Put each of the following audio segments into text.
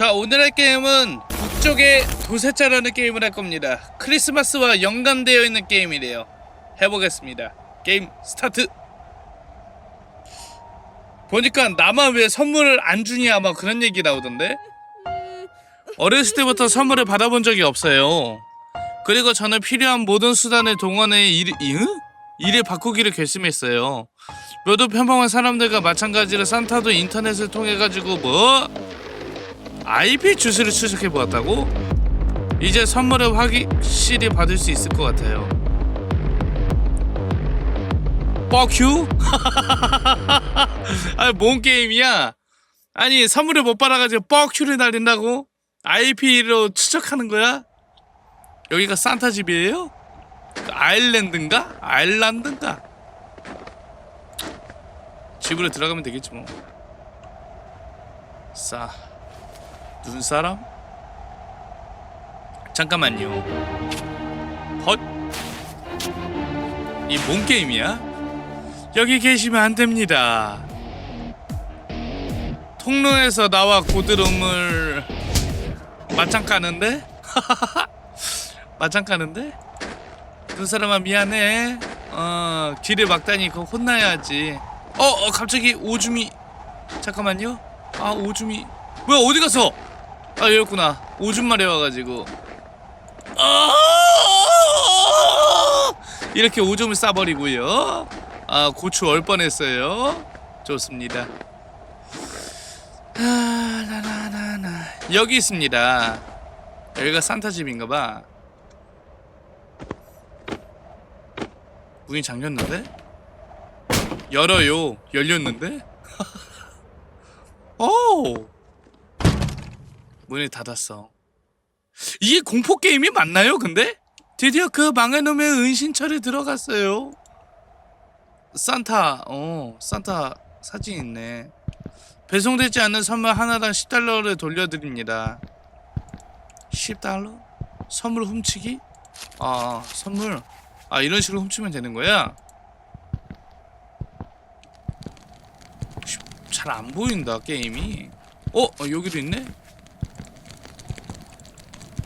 자 오늘 할 게임은 북쪽의 도세자라는 게임을 할 겁니다. 크리스마스와 연관되어 있는 게임이래요. 해보겠습니다. 게임 스타트! 보니까 나만 왜 선물을 안 주냐 막 그런 얘기 나오던데? 어렸을 때부터 선물을 받아본 적이 없어요. 그리고 저는 필요한 모든 수단을 동원해 일, 이, 으? 일을 바꾸기를 결심했어요. 모두 평범한 사람들과 마찬가지로 산타도 인터넷을 통해 가지고 뭐 IP 주소를 추적해 보았다고? 이제 선물을 확실히 받을 수 있을 것 같아요. 뻑큐? 아니 뭔 게임이야? 아니 선물을 못 받아가지고 뻑큐를 날린다고? IP로 추적하는 거야? 여기가 산타 집이에요? 그 아일랜드인가? 아일란드인가? 집으로 들어가면 되겠지 뭐. 싸. 눈 사람? 잠깐만요. 헛. 이 뭔 게임이야? 여기 계시면 안 됩니다. 통로에서 나와 고드름을 맞짱 까는데? 맞짱 까는데? 눈사람아 미안해. 어 길을 막다니 그거 혼나야지. 어, 어 갑자기 오줌이 잠깐만요. 아 오줌이 뭐야 어디 갔어? 아 여기였구나. 오줌 마려 와가지고. 아! 이렇게 오줌을 싸버리고요. 아 고추 얼 뻔했어요. 좋습니다. 아. 여기 있습니다. 여기가 산타 집인가봐. 문이 잠겼는데? 열어요. 열렸는데? 오! 문이 닫았어. 이게 공포 게임이 맞나요? 근데 드디어 그 망한 놈의 은신처에 들어갔어요. 산타, 어, 산타 사진 있네. 배송되지 않는 선물 하나당 10달러를 돌려드립니다. 10달러? 선물 훔치기? 아, 선물. 아, 이런 식으로 훔치면 되는 거야? 잘 안 보인다, 게임이. 어, 어, 여기도 있네?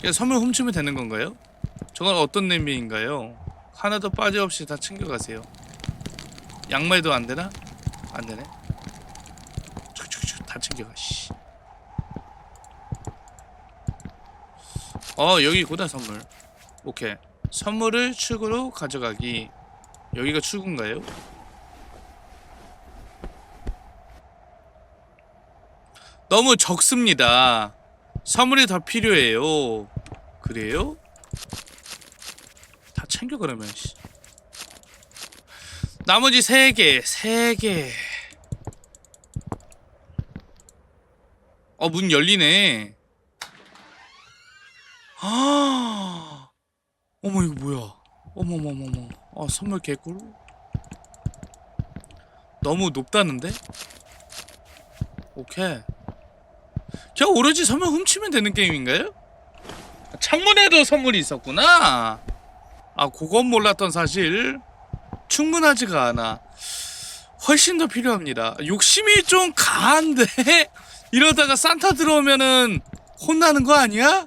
그냥 선물 훔치면 되는 건가요? 저건 어떤 냄비인가요? 하나도 빠짐없이 다 챙겨가세요. 양말도 안 되나? 안 되네. 쭉쭉쭉 다 챙겨가. 씨. 어 여기 있구나 선물. 오케이. 선물을 출구로 가져가기. 여기가 출구인가요? 너무 적습니다. 선물이 더 필요해요. 그래요? 다 챙겨 그러면. 씨. 나머지 세 개, 세 개. 어, 문 열리네. 아, 어머 이거 뭐야? 어머머머머. 아 선물 개꿀. 너무 높다는데? 오케이. 그냥 오로지 선물 훔치면 되는 게임인가요? 창문에도 선물이 있었구나. 아, 그건 몰랐던 사실. 충분하지가 않아. 훨씬 더 필요합니다. 욕심이 좀 강한데 이러다가 산타 들어오면은 혼나는 거 아니야?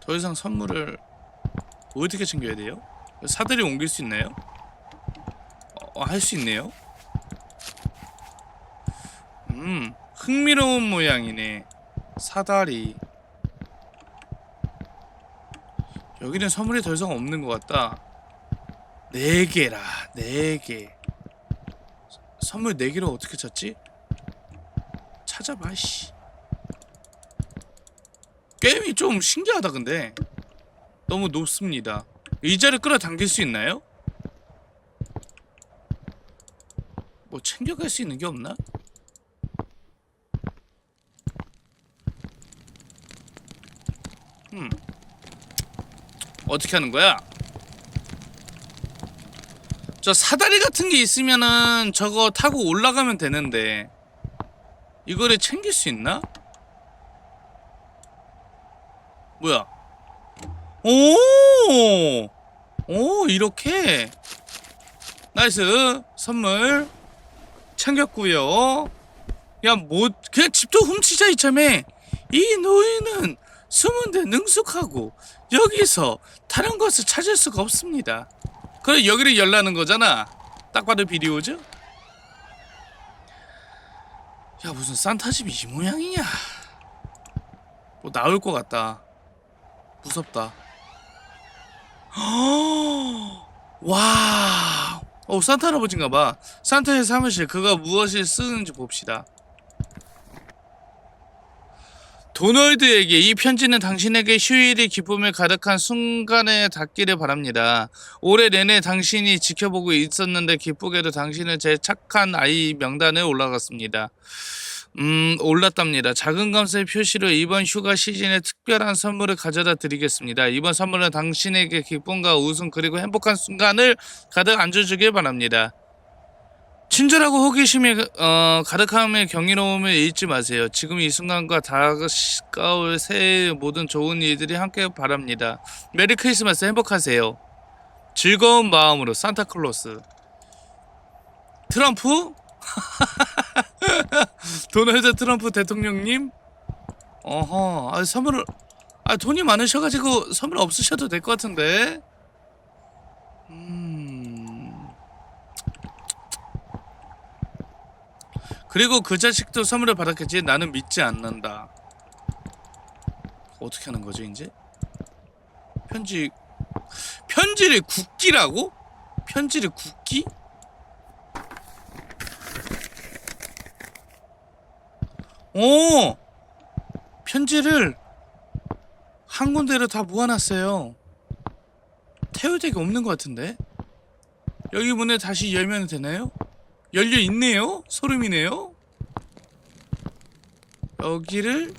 더 이상 선물을 어떻게 챙겨야 돼요? 사들이 옮길 수 있나요? 어, 할 수 있네요. 음, 흥미로운 모양이네. 사다리. 여기는 선물이 더 이상 없는 것 같다. 네 개라, 네 개. 선물 네 개를 어떻게 찾지? 찾아봐, 씨. 게임이 좀 신기하다, 근데. 너무 높습니다. 의자를 끌어당길 수 있나요? 뭐 챙겨갈 수 있는 게 없나? 음. 어떻게 하는 거야? 저 사다리 같은 게 있으면은 저거 타고 올라가면 되는데 이거를 챙길 수 있나? 뭐야? 오! 오, 이렇게. 나이스. 선물. 챙겼고요. 야, 뭐 그냥 집도 훔치자 이참에 이 노인은 숨은 데 능숙하고 여기서 다른 것을 찾을 수가 없습니다. 그래 여기를 열라는 거잖아. 딱 봐도 비디오죠? 야 무슨 산타 집이 이 모양이냐? 뭐 나올 것 같다. 무섭다. 와. 어 산타 할아버지인가 봐. 산타의 사무실 그가 무엇을 쓰는지 봅시다. 도널드에게 이 편지는 당신에게 휴일이 기쁨을 가득한 순간에 닿기를 바랍니다. 올해 내내 당신이 지켜보고 있었는데 기쁘게도 당신은 제 착한 아이 명단에 올라갔습니다. 음, 올랐답니다. 작은 감사의 표시로 이번 휴가 시즌에 특별한 선물을 가져다 드리겠습니다. 이번 선물은 당신에게 기쁨과 웃음 그리고 행복한 순간을 가득 안겨주길 바랍니다. 친절하고 호기심이 어, 가득함의 경이로움을 잊지 마세요. 지금 이 순간과 다가올 새해의 모든 좋은 일들이 함께 바랍니다. 메리 크리스마스 행복하세요. 즐거운 마음으로 산타클로스. 트럼프? 도널드 트럼프 대통령님? 어허, 아, 선물을 아 돈이 많으셔가지고 선물 없으셔도 될 것 같은데. 그리고 그 자식도 선물을 받았겠지. 나는 믿지 않는다. 어떻게 하는 거죠, 이제? 편지 편지를 굽기라고? 편지를 굽기? 오! 편지를 한 군데로 다 모아놨어요. 태울 데가 없는 것 같은데? 여기 문을 다시 열면 되나요? 열려 있네요? 소름이네요? 여기를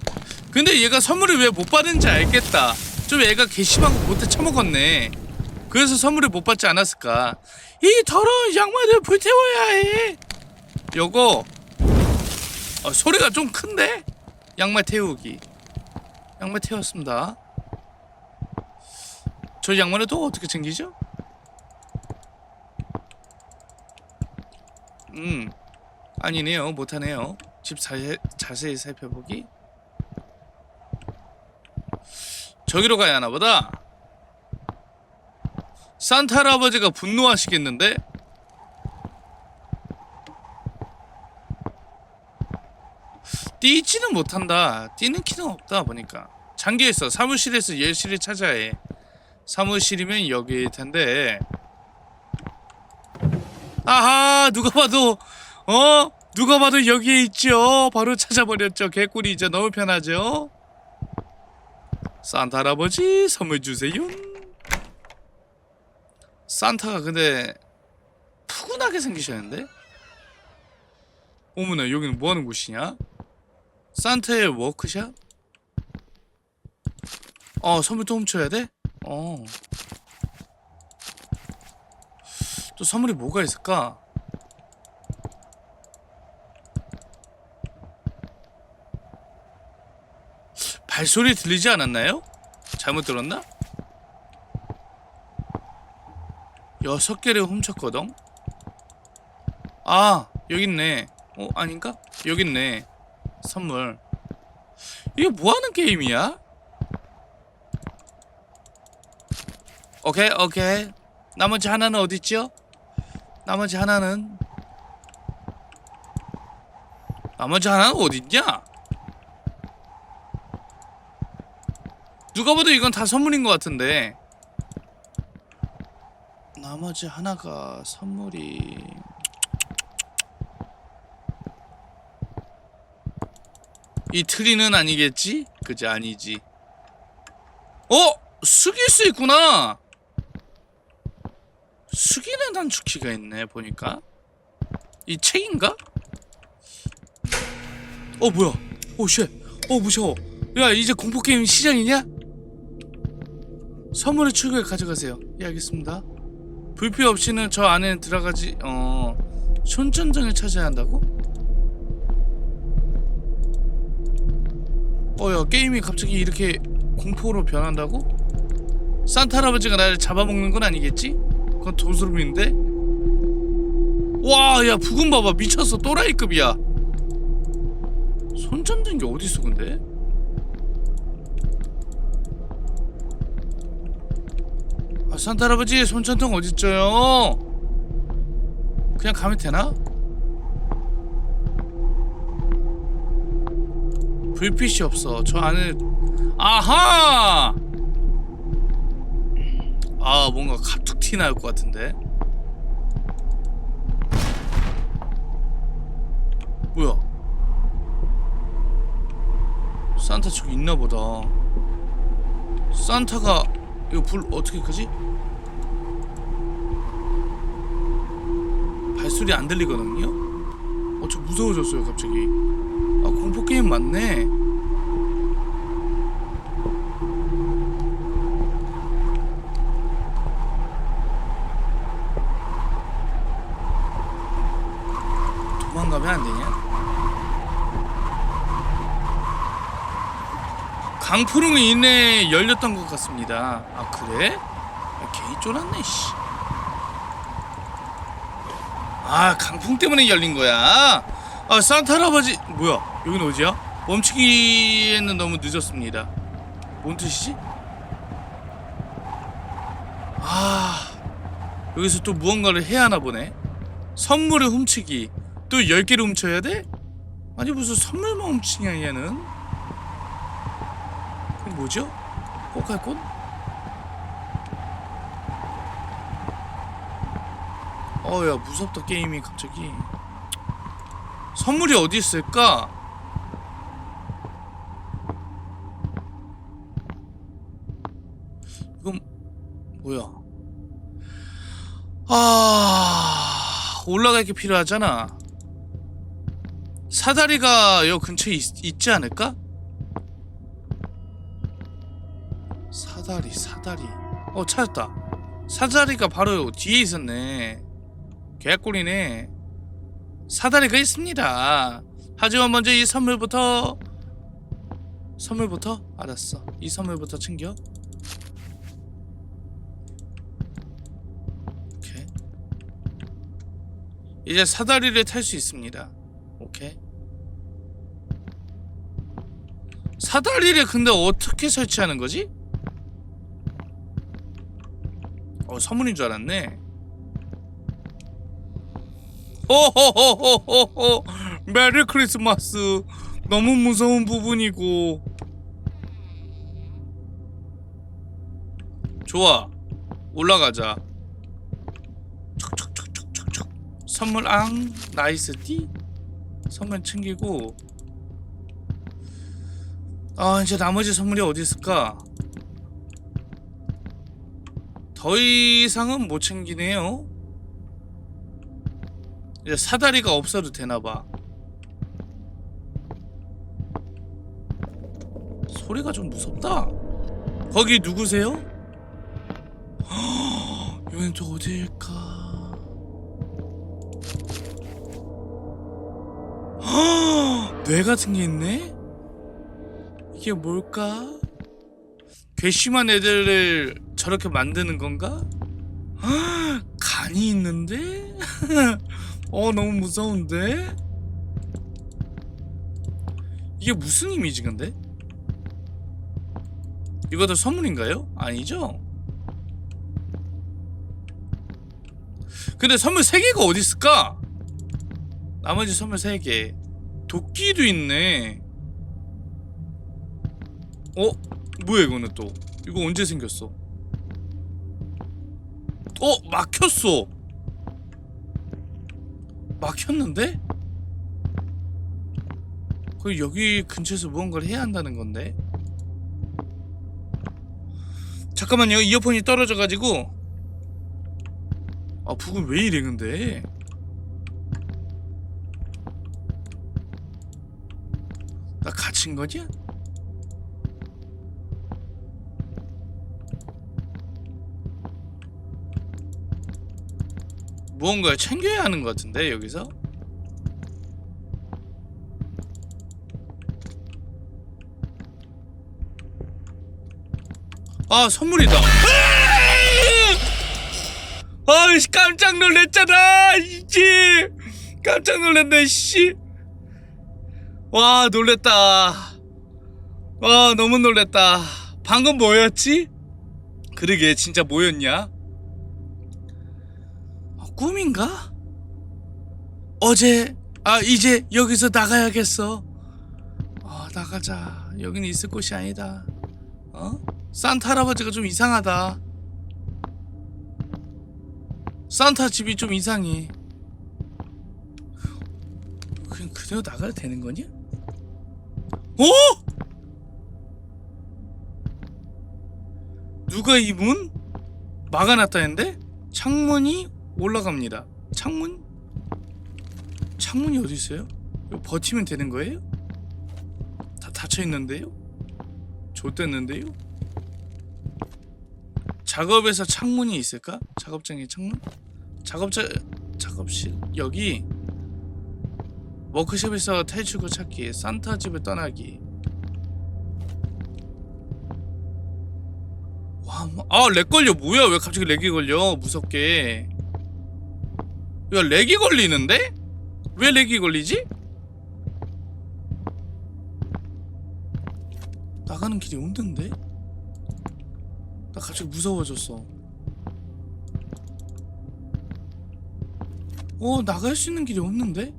근데 얘가 선물을 왜 못 받은지 알겠다. 좀 얘가 괘씸하고 못해 처먹었네. 그래서 선물을 못 받지 않았을까? 이 더러운 양말을 불태워야 해. 요거 어, 소리가 좀 큰데? 양말 태우기. 양말 태웠습니다. 저 양말을 또 어떻게 챙기죠? 음, 아니네요. 못하네요. 집 자세, 자세히 살펴보기. 저기로 가야 하나 보다. 산타 할아버지가 분노하시겠는데? 뛰지는 못한다. 뛰는 키는 없다 보니까. 잠겨있어. 사무실에서 예실을 찾아야 해. 사무실이면 여기일 텐데. 아하 누가 봐도 어 누가 봐도 여기에 있죠. 바로 찾아버렸죠. 개꿀이죠. 너무 편하죠. 산타 할아버지 선물 주세요. 산타가 근데 푸근하게 생기셨는데? 어머나 여기는 뭐하는 곳이냐? 산타의 워크샵? 어 선물 또 훔쳐야 돼? 어. 또 선물이 뭐가 있을까? 발소리 들리지 않았나요? 잘못 들었나? 여섯 개를 훔쳤거든? 아 여기 있네 어 아닌가? 여기 있네 선물 이게 뭐 하는 게임이야? 오케이 오케이 나머지 하나는 어딨죠? 나머지 하나는 나머지 하나는 어딨냐? 누가 봐도 이건 다 선물인 것 같은데 나머지 하나가 선물이 이 트리는 아니겠지? 그지 아니지 어? 숙일 수 있구나 숙이는 단축키가 있네 보니까 이 책인가? 어 뭐야 오쉣어 무서워 야 이제 공포게임 시작이냐? 선물의 출구에 가져가세요 예 알겠습니다 불필요 없이는 저 안에 들어가지 어 손전등을 찾아야 한다고? 어야 게임이 갑자기 이렇게 공포로 변한다고? 산타 할아버지가 나를 잡아먹는 건 아니겠지? 그건 도스름인데? 와, 야 부금 봐봐 미쳤어 또라이급이야. 손전등 게 어디 있어 근데? 아 산타 할아버지 손전등 있어요? 그냥 가면 되나? 불빛이 없어. 저 안에 아하! 아 뭔가 갑툭튀 나올 것 같은데. 뭐야? 산타 저기 있나 보다. 산타가 이거 불 어떻게 끄지? 발소리 안 들리거든요? 어, 저 무서워졌어요, 갑자기. 아, 공포 게임 맞네. 도망가면 안 되냐? 강푸릉이 이내 열렸던 것 같습니다. 아 그래? 아, 개이 쫄았네 씨. 아 강풍 때문에 열린 거야. 아 산타 할아버지 뭐야? 여긴 어디야? 멈추기에는 너무 늦었습니다. 뭔 뜻이지? 아 여기서 또 무언가를 해야 하나 보네. 선물을 훔치기. 또 10개를 훔쳐야 돼? 아니 무슨 선물만 훔치냐 얘는? 뭐죠? 꽃갈꽃? 어야 무섭다 게임이 갑자기 선물이 어디 있을까? 이건 뭐야? 아 올라갈 게 필요하잖아. 사다리가 여 근처에 있, 있지 않을까? 사다리 사다리. 어 찾았다. 사다리가 바로 뒤에 있었네. 개꿀이네. 사다리가 있습니다. 하지만 먼저 이 선물부터 선물부터? 알았어. 이 선물부터 챙겨. 오케이. 이제 사다리를 탈 수 있습니다. 오케이. 사다리를 근데 어떻게 설치하는 거지? 어 선물인 줄 알았네. 호호호호호호. 메리 크리스마스. 너무 무서운 부분이고. 좋아. 올라가자. 촉촉촉촉촉촉 선물 앙 나이스 띠 선물 챙기고. 아 이제 나머지 선물이 어디 있을까 더 이상은 못 챙기네요. 이제 사다리가 없어도 되나봐. 소리가 좀 무섭다. 거기 누구세요? 여긴 또 어디일까? 뇌 같은 게 있네? 이게 뭘까? 괘씸한 애들을 저렇게 만드는 건가? 헉, 간이 있는데? 어 너무 무서운데? 이게 무슨 이미지 근데? 이것도 선물인가요? 아니죠? 근데 선물 3개가 어디 있을까? 나머지 선물 3개 도끼도 있네 어? 뭐야 이거는 또 이거 언제 생겼어? 어 막혔어. 막혔는데? 거의 여기 근처에서 무언가를 해야 한다는 건데? 잠깐만요. 이어폰이 떨어져가지고. 아 북은 왜 이래 근데? 나 갇힌 거냐? 무언가를 챙겨야 하는 것 같은데 여기서? 아 선물이다. 아이씨 깜짝 놀랐잖아 이지 깜짝 놀랐네 씨와 놀랬다. 와 너무 놀랬다. 방금 뭐였지? 그러게 진짜 뭐였냐? 어, 꿈인가? 어제 아 이제 여기서 나가야겠어 아 나가자 여기는 있을 곳이 아니다 어? 산타 할아버지가 좀 이상하다 산타 집이 좀 이상해 그냥 그대로 나가도 되는 거냐? 어? 누가 이 문? 막아놨다는데? 창문이 올라갑니다 창문? 창문이 어디 있어요? 버티면 되는 거예요? 다 닫혀 있는데요? 좆됐는데요? 작업에서 창문이 있을까? 작업장에 창문? 작업자 작업실 여기 워크숍에서 탈출구 찾기 산타 집을 떠나기 와아 렉 걸려 뭐야 왜 갑자기 렉이 걸려 무섭게 야 렉이 걸리는데? 왜 렉이 걸리지? 나가는 길이 없는데? 나 갑자기 무서워졌어. 어, 나갈 수 있는 길이 없는데?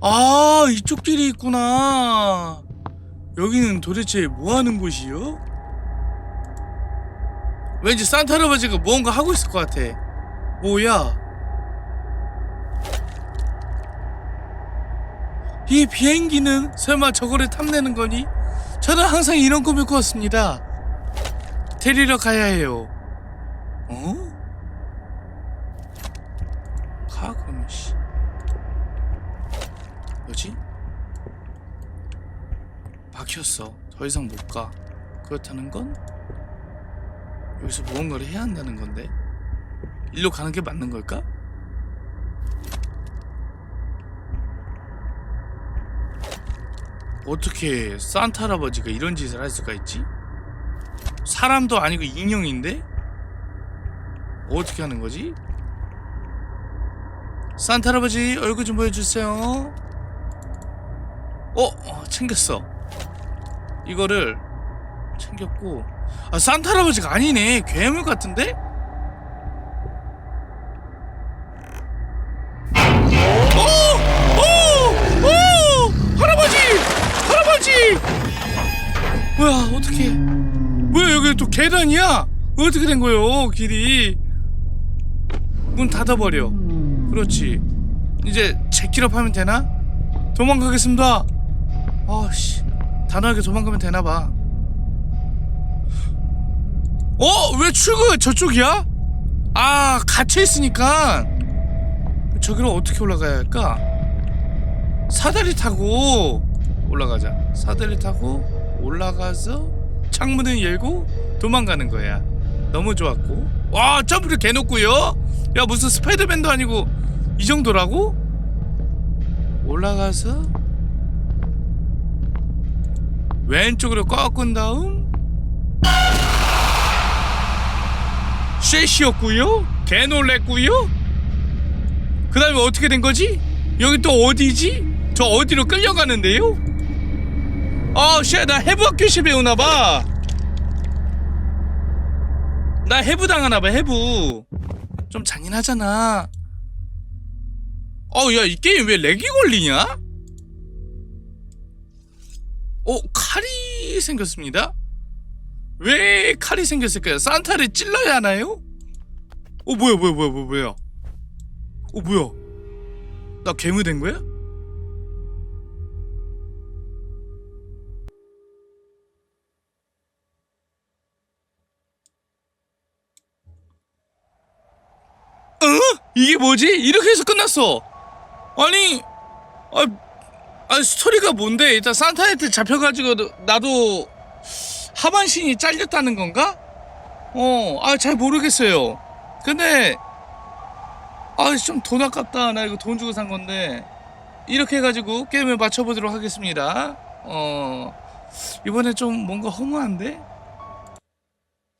아, 이쪽 길이 있구나. 여기는 도대체 뭐 하는 곳이요? 왠지 산타 할아버지가 무언가 하고 있을 것 같아. 뭐야? 이 비행기는 설마 저거를 탐내는 거니? 저는 항상 이런 꿈을 꾸었습니다. 데리러 가야 해요. 어? 가 그러면 씨. 뭐지? 막혔어. 더 이상 못 가. 그렇다는 건 여기서 무언가를 해야 한다는 건데. 일로 가는 게 맞는 걸까? 어떻게 산타 할아버지가 이런 짓을 할 수가 있지? 사람도 아니고 인형인데? 어떻게 하는 거지? 산타 할아버지 얼굴 좀 보여주세요 어? 어 챙겼어 이거를 챙겼고 아 산타 할아버지가 아니네 괴물 같은데? 오! 오! 오! 할아버지! 할아버지! 뭐야 어떻게 뭐야 여기 또 계단이야 어떻게 된 거요 길이 문 닫아버려 그렇지 이제 제끼업 하면 되나 도망가겠습니다 아씨 단호하게 도망가면 되나 봐 어? 왜 출구 저쪽이야? 아 갇혀 있으니까 저기로 어떻게 올라가야 할까? 사다리 타고 올라가자. 사다리 타고 올라가서 창문을 열고 도망가는 거야. 너무 좋았고. 와 점프를 개놓고요. 야 무슨 스파이더맨도 아니고 이 정도라고? 올라가서 왼쪽으로 꺾은 다음 쉐시였고요. 개놀랬고요. 그 다음에 어떻게 된 거지? 여기 또 어디지? 저 어디로 끌려가는데요? 아, 쉣, 나 해부 학교시 배우나봐. 나 해부 당하나봐, 해부. 좀 잔인하잖아. 어, 야, 이 게임 왜 렉이 걸리냐? 어, 칼이 생겼습니다. 왜 칼이 생겼을까요? 산타를 찔러야 하나요? 어, 뭐야, 뭐야, 뭐야, 뭐야, 뭐야. 어 뭐야? 나 괴물 된 거야? 어? 이게 뭐지? 이렇게 해서 끝났어. 아니, 아, 아 스토리가 뭔데? 일단 산타한테 잡혀가지고 나도 하반신이 잘렸다는 건가? 어, 아 잘 모르겠어요. 근데 아, 좀 돈 아깝다. 나 이거 돈 주고 산 건데. 이렇게 해가지고 게임을 맞춰보도록 하겠습니다. 어, 이번에 좀 뭔가 허무한데?